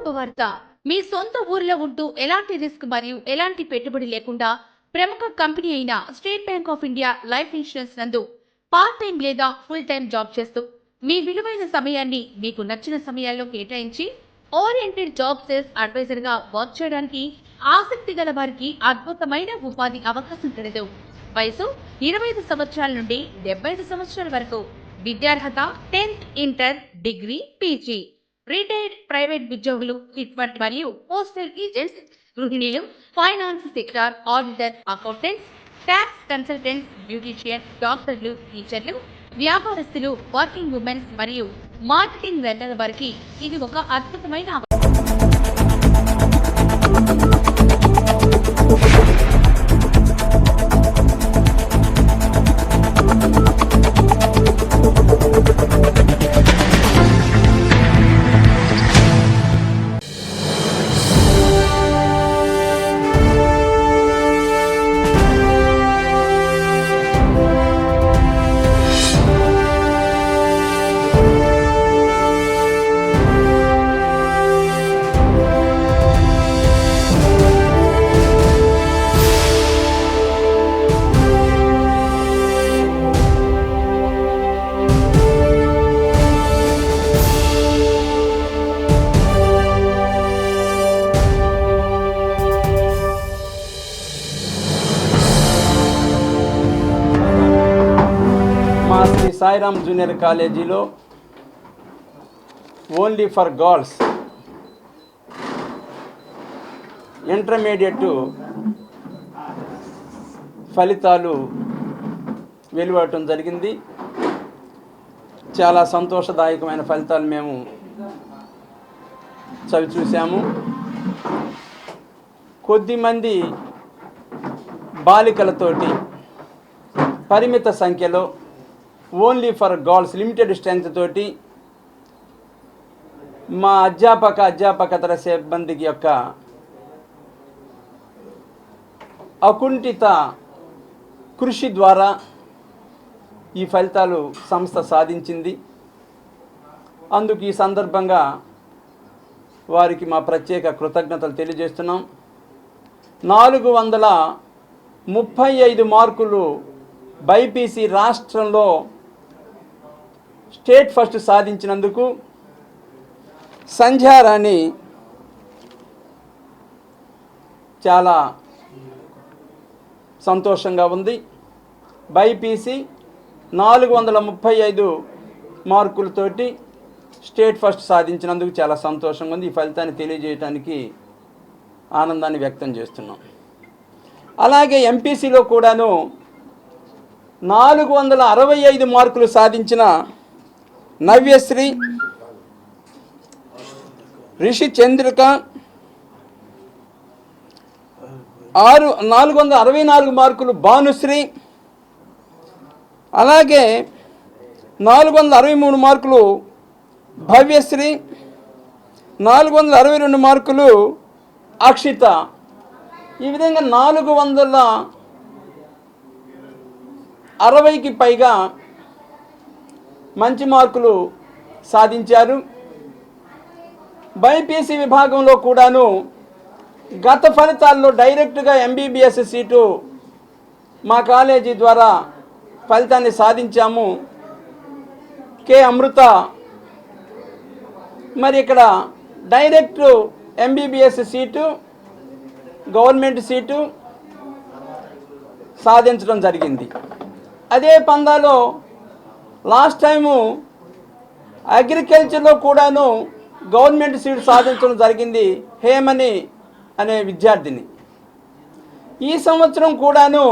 శుభవార్త మీ సొంత ఊర్లో ఉంటూ ఎలాంటి రిస్క్ మరియు ఎలాంటి పెట్టుబడి లేకుండా ప్రముఖ కంపెనీ అయిన State Bank of India Life Insurance నందు పార్ట్ టైం లేదా ఫుల్ టైం జాబ్ చేస్తూ మీ విలువైన సమయాన్ని మీకు నచ్చిన సమయాల్లో కేటాయించి ఓరియంటెడ్ జాబ్ సేల్స్ అడ్వైజర్గా వర్క్ చేయడానికి ఆసక్తి గల వారికి అద్భుతమైన ఉపాధి అవకాశం కలదు వయసు ఇరవై ఐదు సంవత్సరాల నుండి డెబ్బై ఐదు సంవత్సరాల వరకు. విద్యార్హత tenth inter degree PG. Retired private ఉద్యోగులు ఇటువంటి మరియు postal agents గృహిణీలు finance sector auditor accountants tax consultants beautician డాక్టర్లు టీచర్లు వ్యాపారస్తులు వర్కింగ్ ఉమెన్స్ మరియు మార్కెటింగ్ వెండర్ వారికి ఇది ఒక అద్భుతమైన సాయిరామ్ జూనియర్ కాలేజీలో ఓన్లీ ఫర్ గర్ల్స్. ఇంటర్మీడియట్ ఫలితాలు వెలువడటం జరిగింది. చాలా సంతోషదాయకమైన ఫలితాలు మేము చవి చూసాము కొద్దిమంది బాలికలతోటి పరిమిత సంఖ్యలో only for girls limited strength తోటి మా అధ్యాపక అధ్యాపకతర సిబ్బందికి యొక్క అకుంఠిత కృషి ద్వారా ఈ ఫలితాలు సంస్థ సాధించింది. అందుకు ఈ సందర్భంగా వారికి మా ప్రత్యేక కృతజ్ఞతలు తెలియజేస్తున్నాం. నాలుగు వందల ముప్పై ఐదు మార్కులు బైపీసీ రాష్ట్రంలో స్టేట్ ఫస్ట్ సాధించినందుకు సంధ్యారాణి చాలా సంతోషంగా ఉంది. బైపీసీ నాలుగు వందల ముప్పై ఐదు మార్కులతోటి స్టేట్ ఫస్ట్ సాధించినందుకు చాలా సంతోషంగా ఉంది. ఈ ఫలితాన్ని తెలియజేయడానికి ఆనందాన్ని వ్యక్తం చేస్తున్నాం. అలాగే ఎంపీసీలో కూడాను నాలుగు వందల అరవై ఐదు మార్కులు సాధించిన నవ్యశ్రీ రిషి చంద్రిక ఆరు నాలుగు వందల అరవై నాలుగు మార్కులు భానుశ్రీ. అలాగే నాలుగు వందల అరవై మూడు మార్కులు భవ్యశ్రీ. నాలుగు వందల అరవై రెండు మార్కులు అక్షిత. ఈ విధంగా నాలుగు వందల అరవైకి పైగా మంచి మార్కులు సాధించారు. బైపీసీ విభాగంలో కూడాను గత ఫలితాల్లో డైరెక్ట్గా ఎంబీబీఎస్ సీటు మా కాలేజీ ద్వారా ఫలితాన్ని సాధించాము. కే. అమృత. మరి ఇక్కడ direct MBBS seat government seat సాధించడం జరిగింది. అదే పందాలో లాస్ట్ టైము అగ్రికల్చర్లో కూడాను గవర్నమెంట్ సీట్ సాధించడం జరిగింది హేమని అనే విద్యార్థిని. ఈ సంవత్సరం కూడాను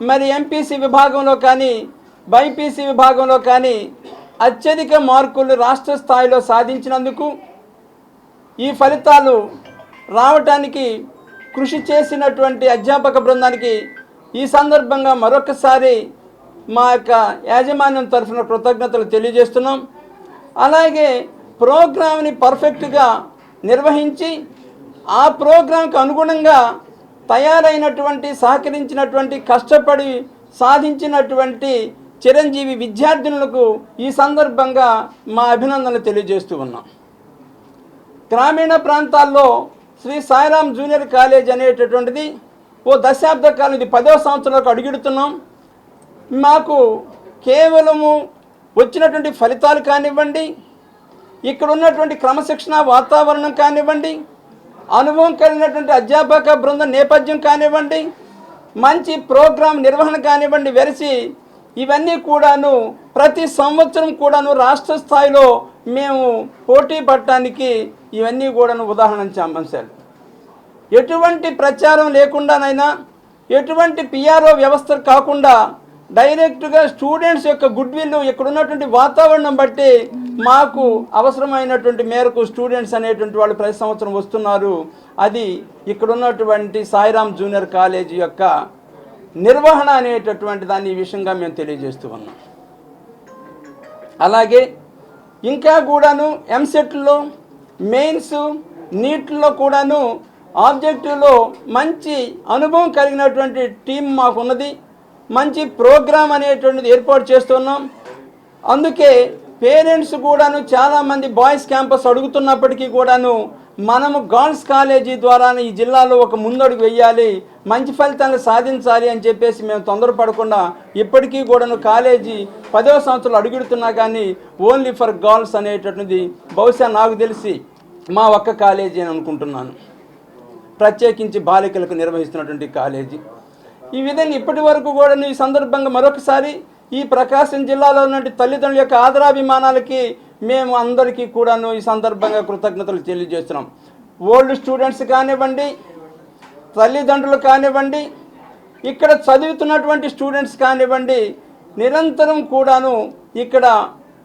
మరి ఎంపీసీ విభాగంలో కానీ బైపీసీ విభాగంలో కానీ అత్యధిక మార్కులు రాష్ట్ర స్థాయిలో సాధించినందుకు ఈ ఫలితాలు రావటానికి కృషి చేసినటువంటి అధ్యాపక బృందానికి ఈ సందర్భంగా మరొకసారి మా యొక్క యాజమాన్యం తరఫున కృతజ్ఞతలు తెలియజేస్తున్నాం. అలాగే ప్రోగ్రామ్ని పర్ఫెక్ట్గా నిర్వహించి ఆ ప్రోగ్రాంకి అనుగుణంగా తయారైనటువంటి సహకరించినటువంటి కష్టపడి సాధించినటువంటి చిరంజీవి విద్యార్థినులకు ఈ సందర్భంగా మా అభినందనలు తెలియజేస్తూ ఉన్నాం. గ్రామీణ ప్రాంతాల్లో శ్రీ సాయిరాం జూనియర్ కాలేజ్ అనేటటువంటిది ఓ దశాబ్ద కాలం ఇది పదో సంవత్సరాలకు అడుగుడుతున్నాం. మాకు కేవలము వచ్చినటువంటి ఫలితాలు కానివ్వండి ఇక్కడ ఉన్నటువంటి క్రమశిక్షణ వాతావరణం కానివ్వండి అనుభవం కలిగినటువంటి అధ్యాపక బృందం నేపథ్యం కానివ్వండి మంచి ప్రోగ్రాం నిర్వహణ కానివ్వండి వెరిసి ఇవన్నీ కూడాను ప్రతి సంవత్సరం కూడాను రాష్ట్ర స్థాయిలో మేము పోటీ పడటానికి ఇవన్నీ కూడాను ఉదాహరణ అంశాలు ఎటువంటి ప్రచారం లేకుండానైనా ఎటువంటి పిఆర్ఓ వ్యవస్థ కాకుండా డైరెక్ట్గా స్టూడెంట్స్ యొక్క గుడ్ విల్ ఇక్కడ ఉన్నటువంటి వాతావరణం బట్టి మాకు అవసరమైనటువంటి మేరకు స్టూడెంట్స్ అనేటువంటి వాళ్ళు ప్రతి సంవత్సరం వస్తున్నారు. అది ఇక్కడ ఉన్నటువంటి సాయిరామ్ జూనియర్ కాలేజీ యొక్క నిర్వహణ అనేటటువంటి దాన్ని ఈ విషయంగా మేము తెలియజేస్తూ ఉన్నాం. అలాగే ఇంకా కూడాను ఎంసెట్లో మెయిన్స్ నీట్లో కూడాను ఆబ్జెక్టివ్లో మంచి అనుభవం కలిగినటువంటి టీం మాకున్నది. మంచి ప్రోగ్రాం అనేటువంటిది ఏర్పాటు చేస్తున్నాం. అందుకే పేరెంట్స్ కూడాను చాలామంది బాయ్స్ క్యాంపస్ అడుగుతున్నప్పటికీ కూడాను మనము గర్ల్స్ కాలేజీ ద్వారా ఈ జిల్లాలో ఒక ముందడుగు వెయ్యాలి మంచి ఫలితాలు సాధించాలి అని చెప్పేసి మేము తొందరపడకుండా ఇప్పటికీ కూడాను కాలేజీ పదవ సంవత్సరాలు అడుగుడుతున్నా కానీ ఓన్లీ ఫర్ గర్ల్స్ అనేటటువంటిది బహుశా నాకు తెలిసి మా ఒక్క కాలేజీ అని అనుకుంటున్నాను. ప్రత్యేకించి బాలికలకు నిర్వహిస్తున్నటువంటి కాలేజీ. ఈ విధంగా ఇప్పటి వరకు కూడా ఈ సందర్భంగా మరొకసారి ఈ ప్రకాశం జిల్లాలో ఉన్నటువంటి తల్లిదండ్రుల యొక్క ఆదరాభిమానాలకి మేము అందరికీ కూడాను ఈ సందర్భంగా కృతజ్ఞతలు తెలియజేస్తున్నాం. ఓల్డ్ స్టూడెంట్స్ కానివ్వండి తల్లిదండ్రులు కానివ్వండి ఇక్కడ చదువుతున్నటువంటి స్టూడెంట్స్ కానివ్వండి నిరంతరం కూడాను ఇక్కడ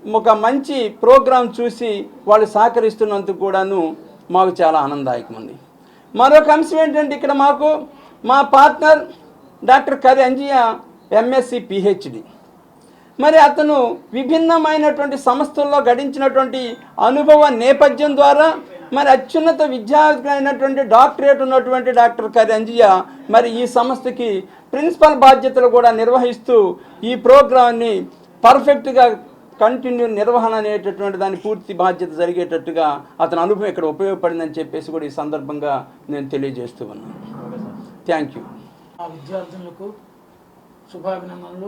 ఒక మంచి ప్రోగ్రాం చూసి వాళ్ళు సహకరిస్తున్నందుకు కూడాను మాకు చాలా ఆనందదాయకం ఉంది. మరొక అంశం ఏంటంటే ఇక్కడ మాకు మా partner doctor Kari MSc PhD మరి అతను విభిన్నమైనటువంటి సంస్థల్లో గడించినటువంటి అనుభవ నేపథ్యం ద్వారా మరి అత్యున్నత విద్యార్థులైనటువంటి డాక్టరేట్ ఉన్నటువంటి డాక్టర్ కరి మరి ఈ సంస్థకి ప్రిన్సిపల్ బాధ్యతలు కూడా నిర్వహిస్తూ ఈ ప్రోగ్రామ్ని పర్ఫెక్ట్గా కంటిన్యూ నిర్వహణ అనేటటువంటి దాని పూర్తి బాధ్యత జరిగేటట్టుగా అతని అనుభవం ఇక్కడ ఉపయోగపడిందని చెప్పేసి కూడా ఈ సందర్భంగా నేను తెలియజేస్తూ ఉన్నాను. థ్యాంక్ యూ మా విద్యార్థులకు శుభాభినందనలు.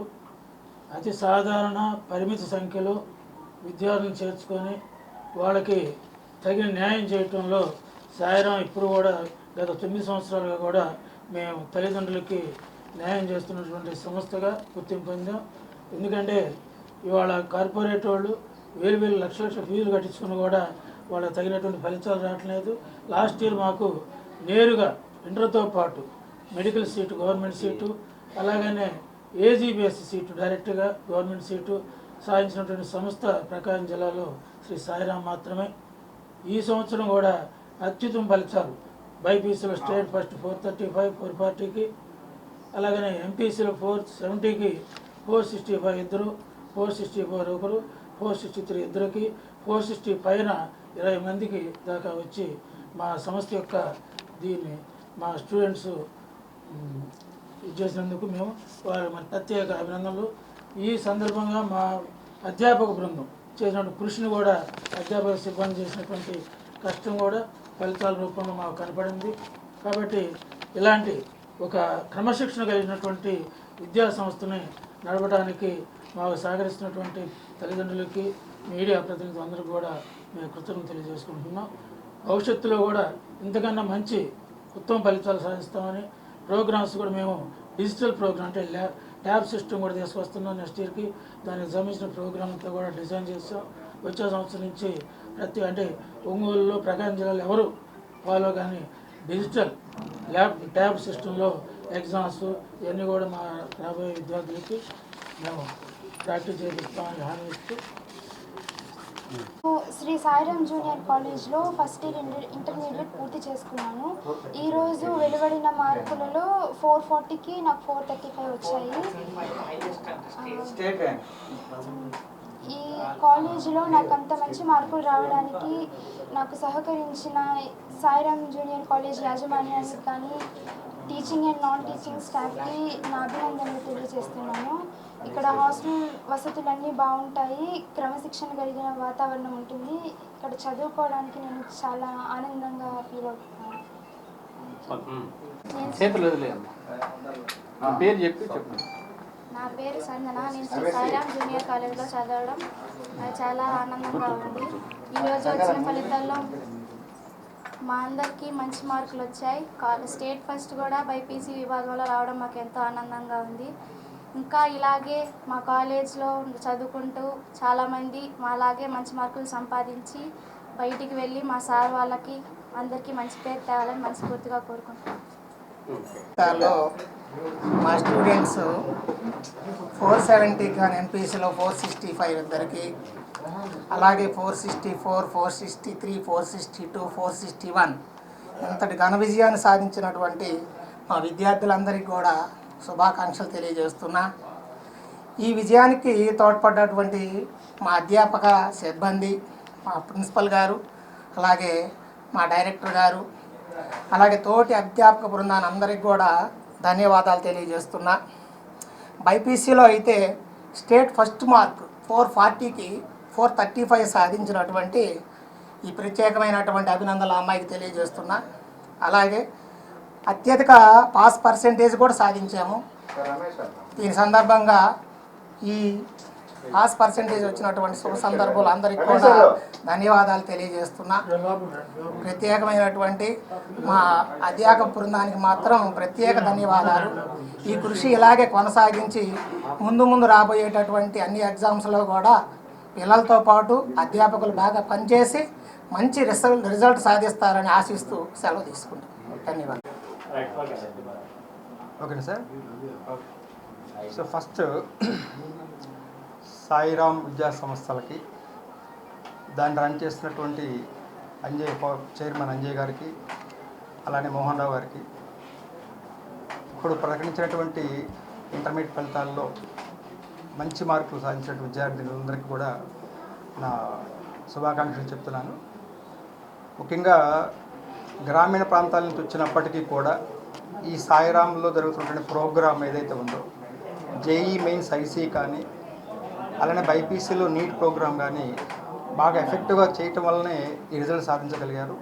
అతి సాధారణ పరిమిత సంఖ్యలో విద్యార్థులను చేర్చుకొని వాళ్ళకి తగిన న్యాయం చేయటంలో సాయిరాం ఇప్పుడు కూడా గత తొమ్మిది సంవత్సరాలుగా కూడా మేము తల్లిదండ్రులకి న్యాయం చేస్తున్నటువంటి సంస్థగా గుర్తింపు పొందాం. ఎందుకంటే ఇవాళ కార్పొరేట్ వాళ్ళు వేలు వేలు లక్ష లక్షల ఫీజులు కట్టించుకుని కూడా వాళ్ళకి తగినటువంటి ఫలితాలు రావట్లేదు. లాస్ట్ ఇయర్ మాకు నేరుగా ఇంటర్తో పాటు మెడికల్ సీటు గవర్నమెంట్ సీటు అలాగనే ఏజీబీఎస్ సీటు డైరెక్ట్గా గవర్నమెంట్ సీటు సాధించినటువంటి సంస్థ ప్రకాశం జిల్లాలో శ్రీ సాయిరాం మాత్రమే. ఈ సంవత్సరం కూడా అత్యుత్తమ ఫలితాలు. బైపీసీలో state first four thirty five four ఫార్టీకి అలాగనే ఎంపీసీలో ఫోర్ సెవెంటీకి ఫోర్ సిక్స్టీ ఫైవ్ ఇద్దరు ఫోర్ సిక్స్టీ ఫోర్ ఒకరు ఫోర్ సిక్స్టీ త్రీ ఇద్దరికి ఫోర్ సిక్స్టీ పైన ఇరవై మందికి దాకా వచ్చి మా సంస్థ యొక్క దీన్ని మా స్టూడెంట్స్ చేసినందుకు మేము వారి మరి ప్రత్యేక అభినందనలు. ఈ సందర్భంగా మా అధ్యాపక బృందం చేసినటువంటి కృషిని కూడా అధ్యాపక సిబ్బంది చేసినటువంటి కష్టం కూడా ఫలితాల రూపంలో మాకు కనపడింది. కాబట్టి ఇలాంటి ఒక క్రమశిక్షణ కలిగినటువంటి విద్యా సంస్థని నడపడానికి మాకు సహకరిస్తున్నటువంటి తల్లిదండ్రులకి మీడియా ప్రతినిధులు అందరికీ కూడా మేము కృతజ్ఞతలు తెలియజేసుకుంటున్నాం. భవిష్యత్తులో కూడా ఇంతకన్నా మంచి ఉత్తమ ఫలితాలు సాధిస్తామని ప్రోగ్రామ్స్ కూడా మేము డిజిటల్ ప్రోగ్రామ్ అంటే ల్యాబ్ ట్యాబ్ సిస్టమ్ కూడా తీసుకొస్తున్నాం నెక్స్ట్ ఇయర్కి. దానికి సంబంధించిన ప్రోగ్రామ్ అంతా కూడా డిజైన్ చేస్తాం. వచ్చే సంవత్సరం నుంచి ప్రతి అంటే ఒంగోలులో ప్రకాశం జిల్లాలో ఎవరు ఫాలో కానీ డిజిటల్ ల్యాబ్ ట్యాబ్ సిస్టంలో ఎగ్జామ్స్ ఇవన్నీ కూడా మా రాబోయే విద్యార్థులకి మేము ప్రాక్టీస్ చేపిస్తామని హామీ ఇస్తూ శ్రీ సాయిరామ్ జూనియర్ కాలేజ్లో ఫస్ట్ ఇయర్ ఇంటర్ ఇంటర్మీడియట్ పూర్తి చేసుకున్నాను. ఈరోజు వెలువడిన మార్కులలో ఫోర్ ఫార్టీకి నాకు ఫోర్ థర్టీ ఫైవ్ వచ్చాయి. ఈ కాలేజీలో నాకు అంత మంచి మార్కులు రావడానికి నాకు సహకరించిన సాయిరామ్ జూనియర్ కాలేజ్ యాజమాన్యానికి కానీ టీచింగ్ అండ్ నాన్ టీచింగ్ స్టాఫ్కి నా అభినందనలు తెలియజేస్తున్నాను. ఇక్కడ హాస్టల్ వసతులన్నీ బాగుంటాయి క్రమశిక్షణ కలిగిన వాతావరణం ఉంటుంది. ఇక్కడ చదువుకోవడానికి నేను చాలా ఆనందంగా ఫీల్ అవుతున్నాను. చేతులు పేరు చెప్పి చెప్పండి నా పేరు సంజన. నేను శ్రీ సాయిరామ్ జూనియర్ కాలేజ్లో చదవడం నాకు చాలా ఆనందంగా ఉంది. ఈరోజు వచ్చిన ఫలితాల్లో మా అందరికీ మంచి మార్కులు వచ్చాయి. స్టేట్ ఫస్ట్ కూడా బైపీసీ విభాగంలో రావడం మాకు ఎంతో ఆనందంగా ఉంది. ఇంకా ఇలాగే మా కాలేజ్లో చదువుకుంటూ చాలామంది మాలాగే మంచి మార్కులు సంపాదించి బయటికి వెళ్ళి మా సార్ వాళ్ళకి అందరికీ మంచి పేరు తేవాలని మనస్ఫూర్తిగా కోరుకుంటున్నాను మా స్టూడెంట్స్ ఫోర్ సెవెంటీ కానీ ఎంపీసీలో ఫోర్ సిక్స్టీ ఫైవ్ ఇద్దరికి అలాగే four sixty four four sixty three four sixty two four sixty one ఇంతటి ఘన విజయాన్ని సాధించినటువంటి మా విద్యార్థులందరికీ కూడా శుభాకాంక్షలు తెలియజేస్తున్నా. ఈ విజయానికి తోడ్పడ్డటువంటి మా అధ్యాపక సిబ్బంది మా ప్రిన్సిపల్ గారు అలాగే మా డైరెక్టర్ గారు అలాగే తోటి అధ్యాపక బృందాన్ని అందరికి కూడా ధన్యవాదాలు తెలియజేస్తున్నా. బైపీసీలో అయితే స్టేట్ ఫస్ట్ మార్క్ ఫోర్ ఫార్టీకి ఫోర్ థర్టీ ఫైవ్ సాధించినటువంటి ఈ ప్రత్యేకమైనటువంటి అభినందనలు అమ్మాయికి తెలియజేస్తున్నా. అలాగే అత్యధిక పాస్ పర్సెంటేజ్ కూడా సాధించాము. దీని సందర్భంగా ఈ పాస్ పర్సెంటేజ్ వచ్చినటువంటి శుభ సందర్భాలు అందరికీ కూడా ధన్యవాదాలు తెలియజేస్తున్నా. ప్రత్యేకమైనటువంటి మా అధ్యాపక బృందానికి మాత్రం ప్రత్యేక ధన్యవాదాలు. ఈ కృషి ఇలాగే కొనసాగించి ముందు ముందు రాబోయేటటువంటి అన్ని ఎగ్జామ్స్లో కూడా పిల్లలతో పాటు అధ్యాపకులు బాగా పనిచేసి మంచి రిజల్ట్ రిజల్ట్ సాధిస్తారని ఆశిస్తూ సెలవు తీసుకుంటాం. ధన్యవాదాలు. ఓకేనా సార్ సో ఫస్ట్ సాయిరామ్ విద్యా సంస్థలకి దాన్ని రన్ చేస్తున్నటువంటి అంజయ్ చైర్మన్ అంజయ్ గారికి అలానే మోహన్ రావు గారికి ఇప్పుడు ప్రకటించినటువంటి ఇంటర్మీడియట్ ఫలితాల్లో మంచి మార్కులు సాధించిన విద్యార్థులందరికీ కూడా నా శుభాకాంక్షలు చెప్తున్నాను. ముఖ్యంగా గ్రామీణ ప్రాంతాల నుంచి వచ్చినప్పటికీ కూడా ఈ సాయిరాంలో జరుగుతున్నటువంటి ప్రోగ్రామ్ ఏదైతే ఉందో జేఈ మెయిన్స్ ఐసీ కానీ అలానే బైపీసీలో నీట్ ప్రోగ్రామ్ కానీ బాగా ఎఫెక్టివ్గా చేయటం వల్లనే ఈ రిజల్ట్ సాధించగలిగారు.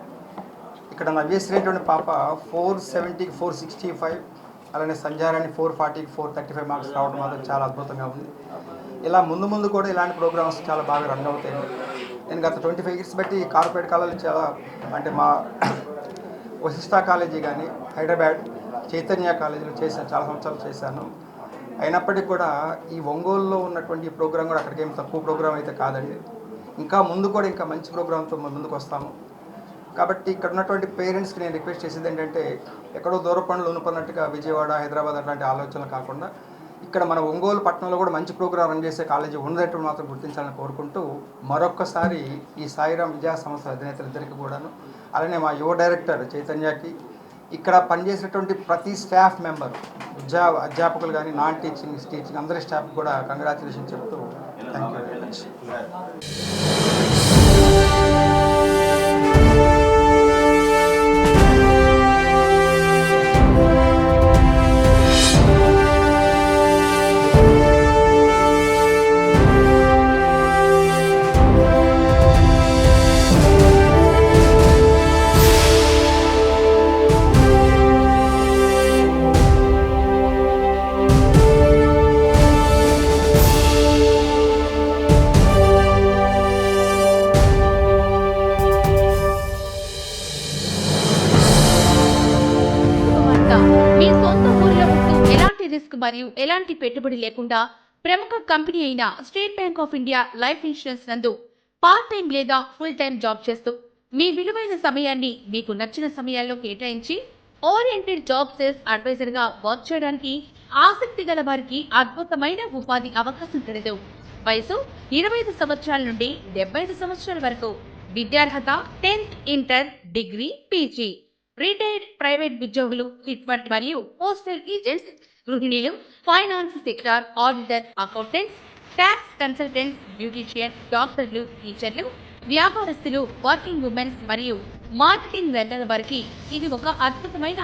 ఇక్కడ నవ్యేసినటువంటి పాప ఫోర్ సెవెంటీకి ఫోర్ సిక్స్టీ ఫైవ్ అలానే సంజారాన్ని ఫోర్ ఫార్టీకి ఫోర్ థర్టీ ఫైవ్ మార్క్స్ రావడం మాత్రం చాలా అద్భుతంగా ఉంది. ఇలా ముందు ముందు కూడా ఇలాంటి ప్రోగ్రామ్స్ చాలా బాగా రన్ అవుతాయి. నేను గత ట్వంటీ ఫైవ్ ఇయర్స్ బట్టి కార్పొరేట్ కాలేజీ చాలా అంటే మా వశిష్ఠ కాలేజీ కానీ హైదరాబాద్ చైతన్య కాలేజీలో చేశాను చాలా సంవత్సరాలు చేశాను. అయినప్పటికీ కూడా ఈ ఒంగోలులో ఉన్నటువంటి ప్రోగ్రాం కూడా అక్కడికేం తక్కువ ప్రోగ్రామ్ అయితే కాదండి. ఇంకా ముందు కూడా ఇంకా మంచి ప్రోగ్రామ్తో ముందుకు వస్తాము. కాబట్టి ఇక్కడ ఉన్నటువంటి పేరెంట్స్కి నేను రిక్వెస్ట్ చేసేది ఏంటంటే ఎక్కడో దూర పనులు ఉనుకున్నట్టుగా విజయవాడ హైదరాబాద్ అట్లాంటి ఆలోచనలు కాకుండా ఇక్కడ మన ఒంగోలు పట్టణంలో కూడా మంచి ప్రోగ్రాం రన్ చేసే కాలేజీ ఉన్నట్టు మాత్రం గుర్తించాలని కోరుకుంటూ మరొక్కసారి ఈ సాయిరాం విద్యా సంస్థ అధినేతలిద్దరికీ కూడాను అలానే మా యువ డైరెక్టర్ చైతన్యకి ఇక్కడ పనిచేసినటువంటి ప్రతి స్టాఫ్ మెంబర్ విద్యా అధ్యాపకులు కానీ నాన్ టీచింగ్ టీచింగ్ అందరి స్టాఫ్ కూడా కంగ్రాచులేషన్ చెప్తూ థ్యాంక్ యూ వెరీ మచ్ మీ సొంత ఊరిలో ఉంటూ ఎలాంటి రిస్క్ మరియు ఎలాంటి పెట్టుబడి లేకుండా ప్రముఖ కంపెనీ అయిన State Bank of India Life Insurance నందు పార్ట్ టైం లేదా ఫుల్ టైం జాబ్ చేస్తూ మీ విలువైన సమయాన్ని మీకు నచ్చిన సమయాల్లో కేటాయించి ఓరియంటెడ్ జాబ్ సేల్స్ అడ్వైజర్గా వర్క్ చేయడానికి ఆసక్తి గల వారికి అద్భుతమైన ఉపాధి అవకాశం కలదు వయసు ఇరవై ఐదు సంవత్సరాల నుండి డెబ్బై ఐదు సంవత్సరాల వరకు. విద్యార్హత tenth inter degree PG. Retired private ఉద్యోగులు ట్రీట్మెంట్ మరియు postal agents గృహిణీలు finance sector auditor accountants tax consultants beautician డాక్టర్లు టీచర్లు వ్యాపారస్తులు వర్కింగ్ ఉమెన్స్ మరియు మార్కెటింగ్ రంగాల వారికి ఇది ఒక అద్భుతమైన